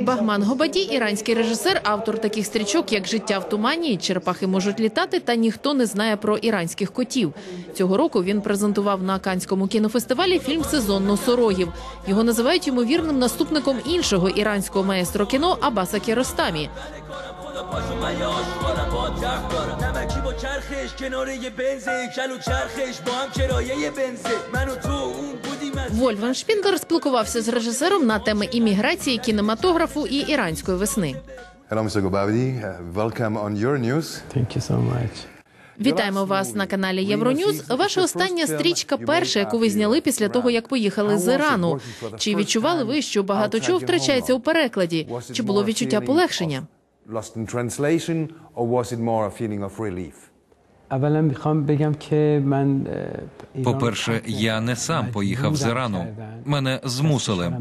Багман Гобаді, іранський режисер, автор таких стрічок, як Життя в тумані, черепахи можуть літати, та ніхто не знає про іранських котів. Цього року він презентував на Канському кінофестивалі фільм Сезон носорогів. Його називають ймовірним наступником іншого іранського маестро кіно Абаса Кіаростамі. Вольфган Шпінгер спілкувався з режисером на теми імміграції, кінематографу і іранської весни. Hello, Вітаємо вас на каналі Євронюз. Ваша остання стрічка, перша, яку ви зняли після того, як поїхали з Ірану. Чи відчували ви, що багато чого втрачається у перекладі? Чи було відчуття полегшення? По-перше, я не сам поїхав з Ірану. Мене змусили.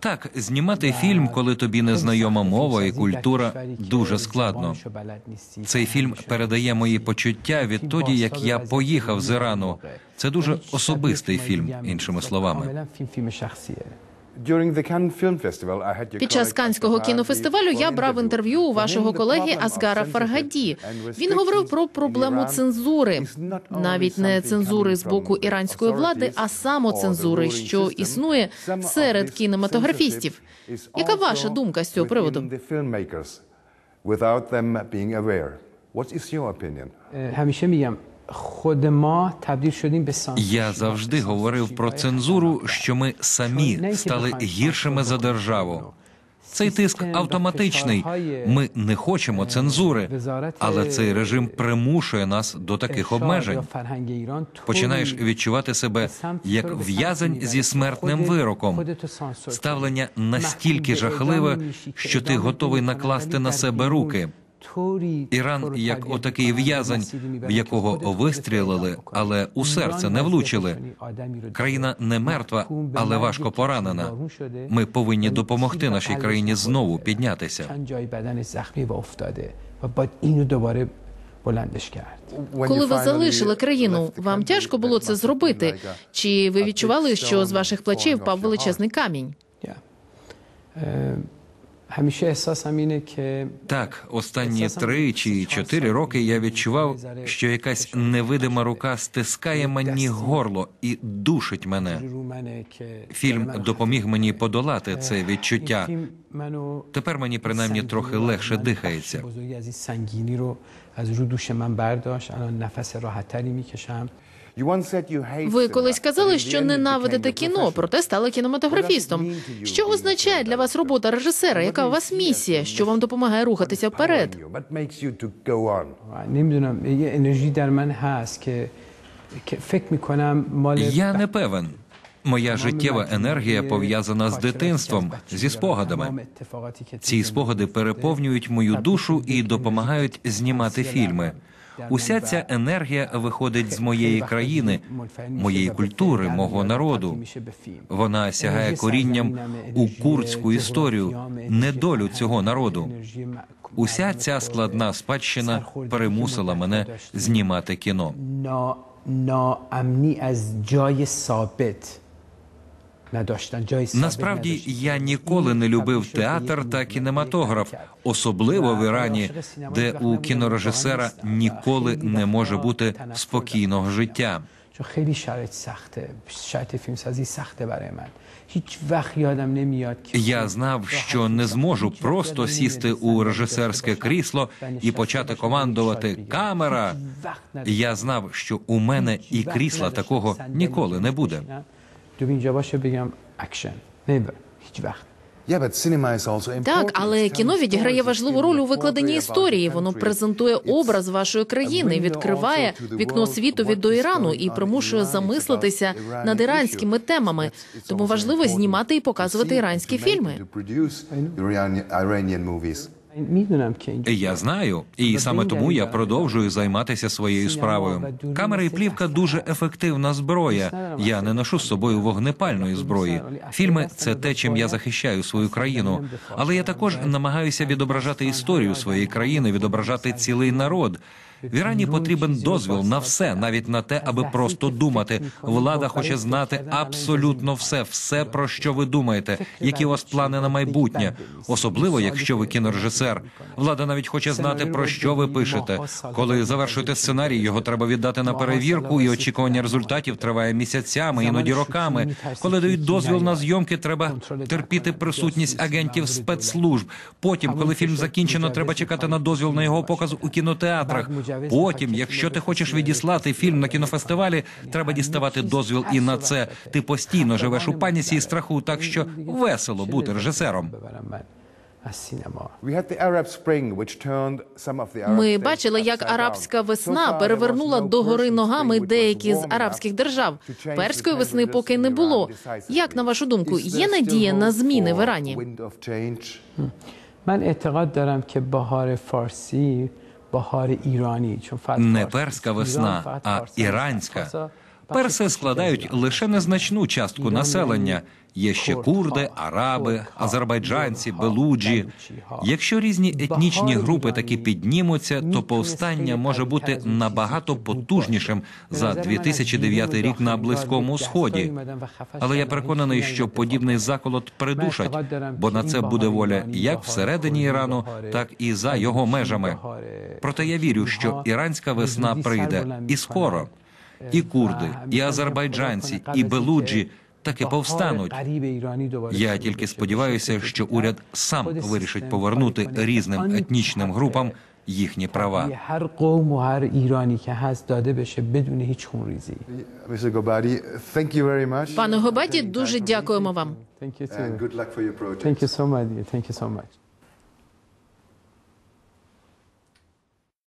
Так, знімати фільм, коли тобі не знайома мова і культура, дуже складно. Цей фільм передає мої почуття відтоді, як я поїхав з Ірану. Це дуже особистий фільм, іншими словами. Під час канського кінофестивалю я брав інтерв'ю у вашого колеги Асгара Фаргаді. Він говорив про проблему цензури, навіть не цензури з боку іранської влади, а самоцензури, що існує серед кінематографістів. Яка ваша думка з цього приводу? Without them being aware. What is your opinion? Е, я завжди говорив про цензуру, що ми самі стали гіршими за державу. Цей тиск автоматичний. Ми не хочемо цензури, але цей режим примушує нас до таких обмежень. Починаєш відчувати себе як в'язень зі смертним вироком. Ставлення настільки жахливе, що ти готовий накласти на себе руки. Іран як отакий в'язень, в якого вистрілили, але у серце не влучили. Країна не мертва, але важко поранена. Ми повинні допомогти нашій країні знову піднятися. Коли ви залишили країну, вам тяжко було це зробити? Чи ви відчували, що з ваших плечей впав величезний камінь? Так, останні три чи чотири роки я відчував, що якась невидима рука стискає мені горло і душить мене. Фільм допоміг мені подолати це відчуття. Тепер мені принаймні трохи легше дихається. Ви колись казали, що ненавидите кіно, проте стали кінематографістом. Що означає для вас робота режисера? Яка у вас місія? Що вам допомагає рухатися вперед? Я не певен. Моя життєва енергія пов'язана з дитинством, зі спогадами. Ці спогади переповнюють мою душу і допомагають знімати фільми. Уся ця енергія виходить з моєї країни, моєї культури, мого народу. Вона сягає корінням у курдську історію, недолю цього народу. Уся ця складна спадщина примусила мене знімати кіно. Насправді نداشتن. я ніколи не любив театр та кінематограф, особливо в Ірані, де у кінорежисера ніколи не може бути спокійного життя. چون خیلی شرایط سخته شرایط فیلم سازی سخته برای من هیچ وقت یادم نمیاد که Я знав, що не зможу просто сісти у режисерське крісло і почати командувати камера. Я знав, що у мене і крісла такого ніколи не буде. تو اینجا باشه بگم اکشن نمیبر هیچ وقت Yeah, but cinema is also important. Так, але кіно відіграє важливу роль у викладенні історії. Воно презентує образ вашої країни, відкриває вікно світові до Ірану і примушує замислитися над іранськими темами. Тому важливо знімати і показувати іранські фільми. Я знаю, і саме тому я продовжую займатися своєю справою. Камера і плівка дуже ефективна зброя. Я не ношу з собою вогнепальної зброї. Фільми це те, чим я захищаю свою країну. Але я також намагаюся відображати історію своєї країни, відображати цілий народ. В Ірані потрібен дозвіл на все, навіть на те, аби просто думати. Влада хоче знати абсолютно все, все про що ви думаєте, які у вас плани на майбутнє, особливо якщо ви кінорежисер. Влада навіть хоче знати про що ви пишете. Коли завершуєте сценарій, його треба віддати на перевірку, і очікування результатів триває місяцями, іноді роками. Коли дають дозвіл на зйомки, треба терпіти присутність агентів спецслужб. Потім, коли фільм закінчено, треба чекати на дозвіл на його показ у кінотеатрах. Потім, якщо ти хочеш відіслати фільм на кінофестивалі, треба діставати дозвіл і на це. Ти постійно живеш у паніці і страху, так що весело бути режисером. Ми бачили, як арабська весна перевернула до гори ногами деякі з арабських держав. Перської весни поки не було. Як на вашу думку, є надія на зміни в Ірані? не перська весна, а іранська. Перси складають лише незначну частку населення. Є ще курди, араби, азербайджанці, белуджі. Якщо різні етнічні групи таки піднімуться, то повстання може бути набагато потужнішим за 2009 рік на близькому сході. Але я переконаний, що подібний заколот придушать, бо на це буде воля як всередині Ірану, так і за його межами. Проте я вірю, що іранська весна прийде і скоро і курди, і азербайджанці, і белуджі таки повстануть. Я тільки сподіваюся, що уряд сам вирішить повернути різним етнічним групам їхні права. Пане Гобаді, дуже дякуємо вам. Thank you so much.